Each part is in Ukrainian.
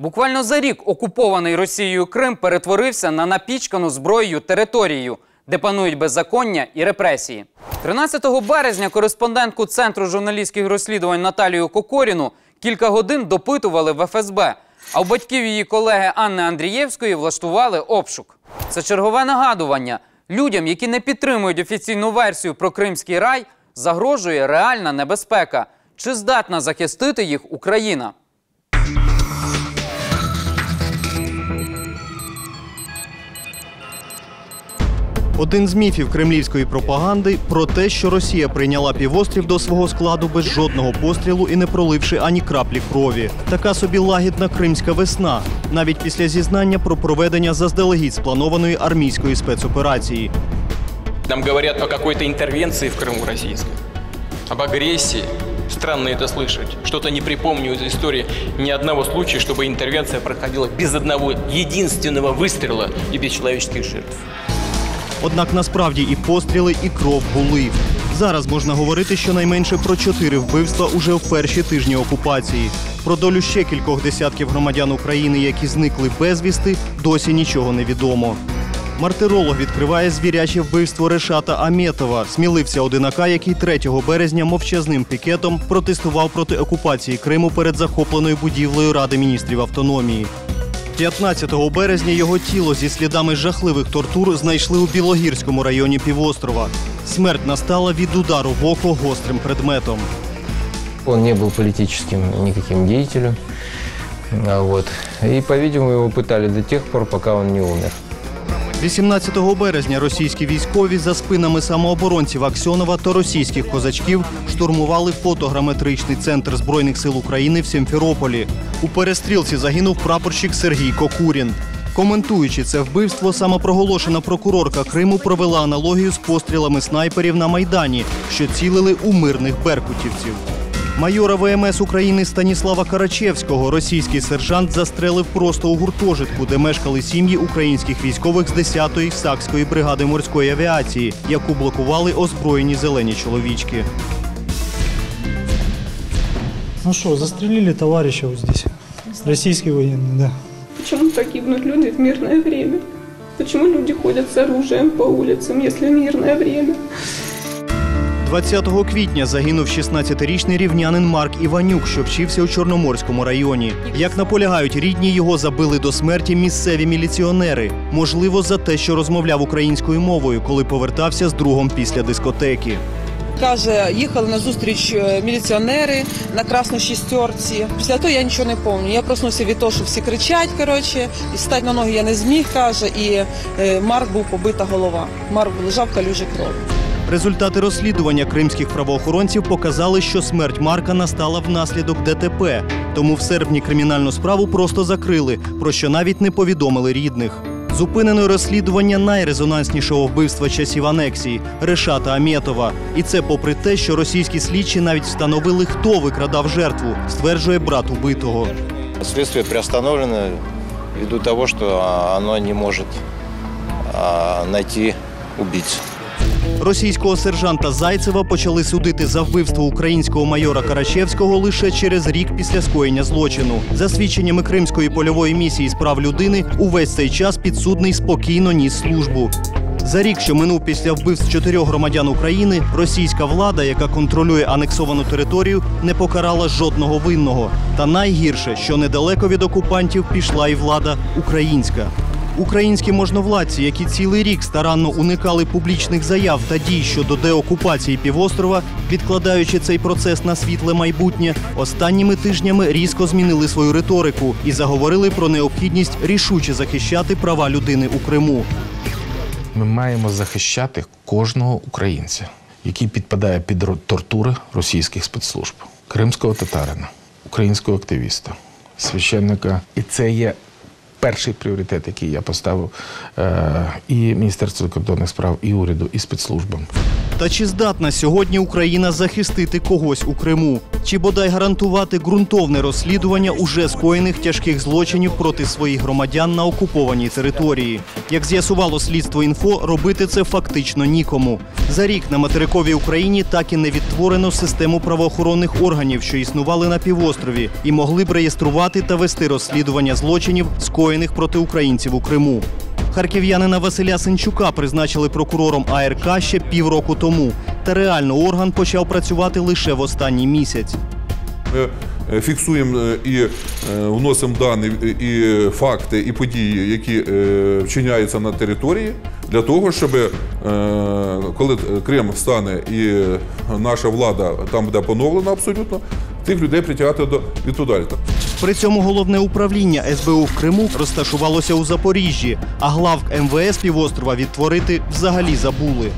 Буквально за рік окупований Росією Крим перетворився на напічкану зброєю територію, де панують беззаконня і репресії. 13 березня кореспондентку Центру журналістських розслідувань Наталію Кокоріну кілька годин допитували в ФСБ, а у батьків її колеги Анни Андрієвської влаштували обшук. Це чергове нагадування. Людям, які не підтримують офіційну версію про Кримський рай, загрожує реальна небезпека. Чи здатна захистити їх Україна? Один з міфів кремлівської пропаганди про те, що Росія прийняла півострів до свого складу без жодного пострілу і не проливши ані краплі крові. Така собі лагідна кримська весна, навіть після зізнання про проведення заздалегідь спланованої армійської спецоперації. Нам говорят о какой-то интервенции в Крыму российской, об агрессии. Странно это слышать. Что-то не припомню из истории ни одного случая, чтобы интервенция проходила без одного единственного выстрела и без человеческих жертв. Однак насправді і постріли, і кров були. Зараз можна говорити щонайменше про чотири вбивства уже в перші тижні окупації. Про долю ще кількох десятків громадян України, які зникли безвісти, досі нічого не відомо. Мартиролог відкриває звіряче вбивство Решата Аметова, сміливця одинака, який 3 березня мовчазним пікетом протестував проти окупації Криму перед захопленою будівлею Ради міністрів автономії. 15 березня його тіло зі слідами жахливих тортур знайшли у Білогірському районі півострова. Смерть настала від удару в око гострим предметом. Он не был политическим никаким деятелем. І. И, по-видимому, его пытали до тех пор, пока он не умер. 18 березня російські військові за спинами самооборонців Аксьонова та російських козачків штурмували фотограметричний центр збройних сил України в Сімферополі. У перестрілці загинув прапорщик Сергій Кокурін. Коментуючи це вбивство, самопроголошена прокурорка Криму провела аналогію з пострілами снайперів на майдані, що цілили у мирних беркутівців. Майора ВМС України Станіслава Карачевського російський сержант застрелив просто у гуртожитку, де мешкали сім'ї українських військових з 10-ї Сакської бригади морської авіації, яку блокували озброєні зелені чоловічки. Ну что, застрелили товарища вот здесь. Российский военный, да. Почему так гибнут люди в мирное время? Почему люди ходят с оружием по улицам, если мирное время? 20 квітня загинув 16-річний рівнянин Марк Іванюк, що вчився у Чорноморському районі. Як наполягають рідні, його забили до смерті місцеві міліціонери. Можливо, за те, що розмовляв українською мовою, коли повертався з другом після дискотеки. Каже, їхали на зустріч е, міліціонери на красній шістерці. Після того я нічого не пам'ятаю. Я проснувся від того, що всі кричать, коротше, і стати на ноги я не зміг, каже, і е, Марк був побита голова. Марк лежав калюжі крові. Результати розслідування кримських правоохоронців показали, що смерть Марка настала внаслідок ДТП. Тому в серпні кримінальну справу просто закрили, про що навіть не повідомили рідних. Зупинено розслідування найрезонанснішого вбивства часів анексії Решата Аметова. І це попри те, що російські слідчі навіть встановили, хто викрадав жертву, стверджує брат убитого. Следствие приостановлено ввиду того, что а, оно не может а, найти убийцу. Російського сержанта Зайцева почали судити за вбивство українського майора Карачевського лише через рік після скоєння злочину. За свідченнями Кримської польової місії з прав людини, увесь цей час підсудний спокійно ніс службу. За рік, що минув після вбивств чотирьох громадян України, російська влада, яка контролює анексовану територію, не покарала жодного винного. Та найгірше, що недалеко від окупантів пішла і влада українська. Українські можновладці, які цілий рік старанно уникали публічних заяв та дій щодо деокупації півострова, відкладаючи цей процес на світле майбутнє, останніми тижнями різко змінили свою риторику і заговорили про необхідність рішуче захищати права людини у Криму. Ми маємо захищати кожного українця, який підпадає під тортури російських спецслужб, кримського татарина, українського активіста, священника. І це є перший пріоритет, який я поставив е, і Міністерству закордонних справ, і уряду, і спецслужбам. Та чи здатна сьогодні Україна захистити когось у Криму? Чи бодай гарантувати ґрунтовне розслідування уже скоєних тяжких злочинів проти своїх громадян на окупованій території. Як з'ясувало слідство інфо, робити це фактично нікому. За рік на материковій Україні так і не відтворено систему правоохоронних органів, що існували на півострові, і могли б реєструвати та вести розслідування злочинів, скоєних проти українців у Криму. Харків'янина Василя Сенчука призначили прокурором АРК ще півроку тому. Та реально орган почав працювати лише в останній місяць. Ми е, фіксуємо е, і е, вносимо дані, і факти, і події, які вчиняються на території, для того, щоб коли Крим стане і наша влада там буде поновлена абсолютно, тих людей притягати до відповідальності. При цьому головне управління СБУ в Криму розташувалося у Запоріжжі, а главк МВС півострова відтворити взагалі забули.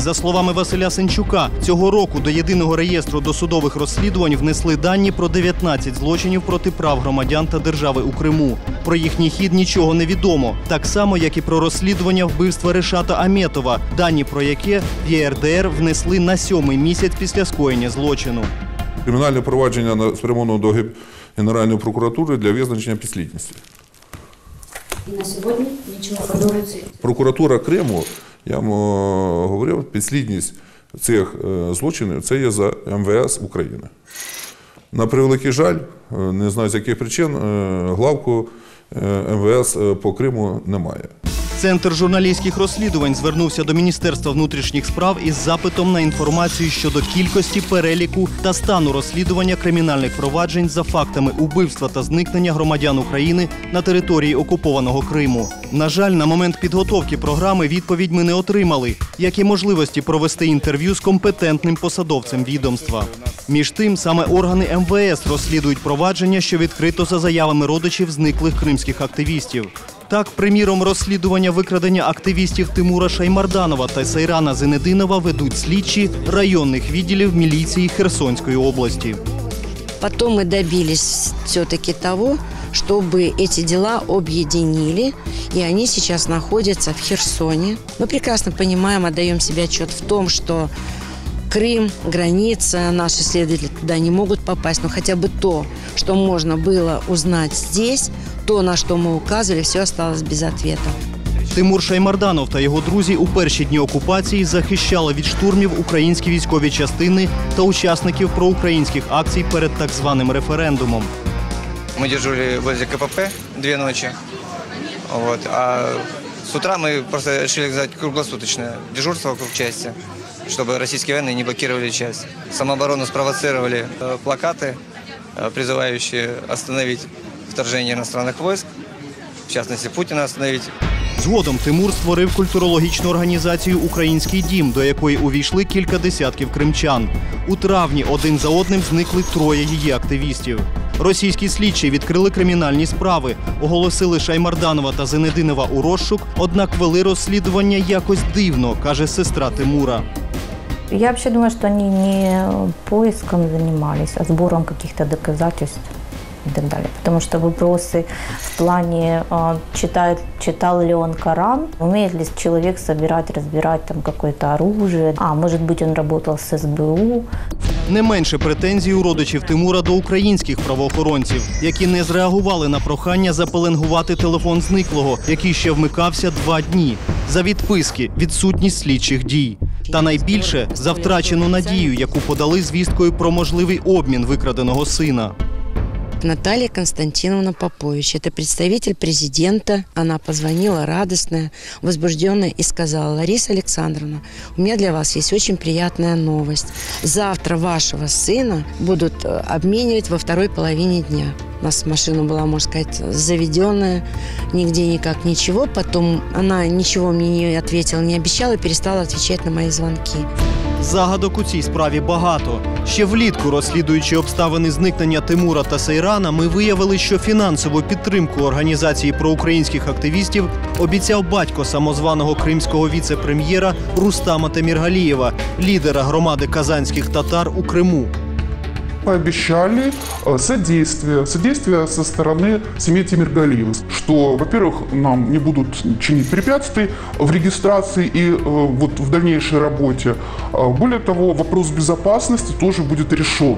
За словами Василя Сенчука, цього року до єдиного реєстру досудових розслідувань внесли дані про 19 злочинів проти прав громадян та держави у Криму. Про їхній хід нічого не відомо, так само як і про розслідування вбивства Решата Аметова, дані про яке в ЄРДР внесли на сьомий місяць після скоєння злочину. Кримінальне провадження на- спрямовано до Генеральної прокуратури для визначення підслідності. І на сьогодні нічого продовжується. Прокуратура Криму, я вам е, говорив, підслідність цих е, злочинів це є за МВС України. На превеликий жаль, е, не знаю з яких причин, главку МВС по Криму немає. Центр журналістських розслідувань звернувся до Міністерства внутрішніх справ із запитом на інформацію щодо кількості переліку та стану розслідування кримінальних проваджень за фактами убивства та зникнення громадян України на території окупованого Криму. На жаль, на момент підготовки програми відповідь ми не отримали, як і можливості провести інтерв'ю з компетентним посадовцем відомства. Між тим, саме органи МВС розслідують провадження, що відкрито за заявами родичів зниклих кримських активістів. Так, приміром, розслідування викрадення активістів Тимура Шаймарданова та Сайрана Зенединова ведуть слідчі районних відділів міліції Херсонської області. Потом мы добились все-таки того, чтобы эти дела объединили, и они сейчас находятся в Херсоне. Мы прекрасно понимаем, отдаем себе отчет в том, что Крым, граница, наши следователи туда не могут попасть, но хотя бы то, что можно было узнать здесь, то, на что мы указывали, все осталось без ответа. Тимур Шаймарданов та його друзі у перші дні окупації захищали від штурмів українські військові частини та учасників проукраїнських акцій перед так званим референдумом. Мы дежурили возле КПП две ночи. Вот. А с утра мы просто решили взять круглосуточное дежурство вокруг части, чтобы российские военные не блокировали часть. Самооборону спровоцировали э, плакаты, э, призывающие остановить вторжение иностранных войск, в частности Путина остановить. Згодом Тимур створив культурологічну організацію Український дім, до якої увійшли кілька десятків кримчан. У травні один за одним зникли троє її активістів. Російські слідчі відкрили кримінальні справи, оголосили Шаймарданова та Зенединова у розшук, однак вели розслідування якось дивно, каже сестра Тимура. Я вообще думаю, что они не поиском занимались, а сбором каких-то доказательств и так далее. Потому что вопросы в плане, э, читает, читал ли он Коран, умеет ли человек собирать, разбирать там какое-то оружие, а может быть он работал с СБУ. Не менше претензій у родичів Тимура до українських правоохоронців, які не зреагували на прохання запеленгувати телефон зниклого, який ще вмикався два дні, за відписки, відсутність слідчих дій. Та найбільше за втрачену надію, яку подали звісткою про можливий обмін викраденого сина. Наталья Константиновна Попович. Это представитель президента. Она позвонила радостная, возбужденная и сказала, Лариса Александровна, у меня для вас есть очень приятная новость. Завтра вашего сына будут э, обменивать во второй половине дня. У нас машина была, можно сказать, заведенная, нигде никак ничего. Потом она ничего мне не ответила, не обещала, перестала отвечать на мои звонки. Загадок у цій справі багато. Ще влітку, розслідуючи обставини зникнення Тимура та Сейрана, ми виявили, що фінансову підтримку організації проукраїнських активістів обіцяв батько самозваного кримського віце-прем'єра Рустама Теміргалієва, лідера громади казанських татар у Криму пообещали э, содействие, содействие со стороны семьи Тимиргалиева, что, во-первых, нам не будут чинить препятствий в регистрации и э, вот в дальнейшей работе. А Более того, вопрос безопасности тоже будет решен.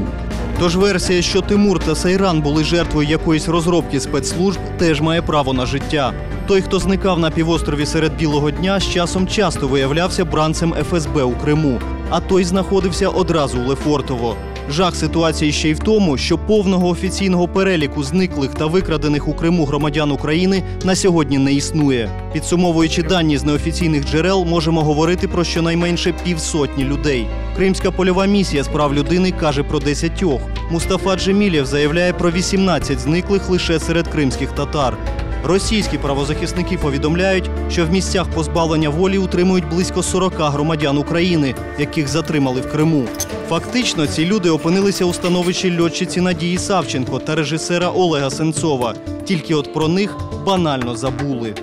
Тож версія, що Тимур та Сайран були жертвою якоїсь розробки спецслужб, теж має право на життя. Той, хто зникав на півострові серед білого дня, з часом часто виявлявся бранцем ФСБ у Криму, а той знаходився одразу у Лефортово. Жах ситуації ще й в тому, що повного офіційного переліку зниклих та викрадених у Криму громадян України на сьогодні не існує. Підсумовуючи дані з неофіційних джерел, можемо говорити про щонайменше півсотні людей. Кримська польова місія з прав людини каже про десятьох. Мустафа Джемілєв заявляє про 18 зниклих лише серед кримських татар. Російські правозахисники повідомляють, що в місцях позбавлення волі утримують близько 40 громадян України, яких затримали в Криму. Фактично, ці люди опинилися у становищі льотчиці Надії Савченко та режисера Олега Сенцова. Тільки от про них банально забули.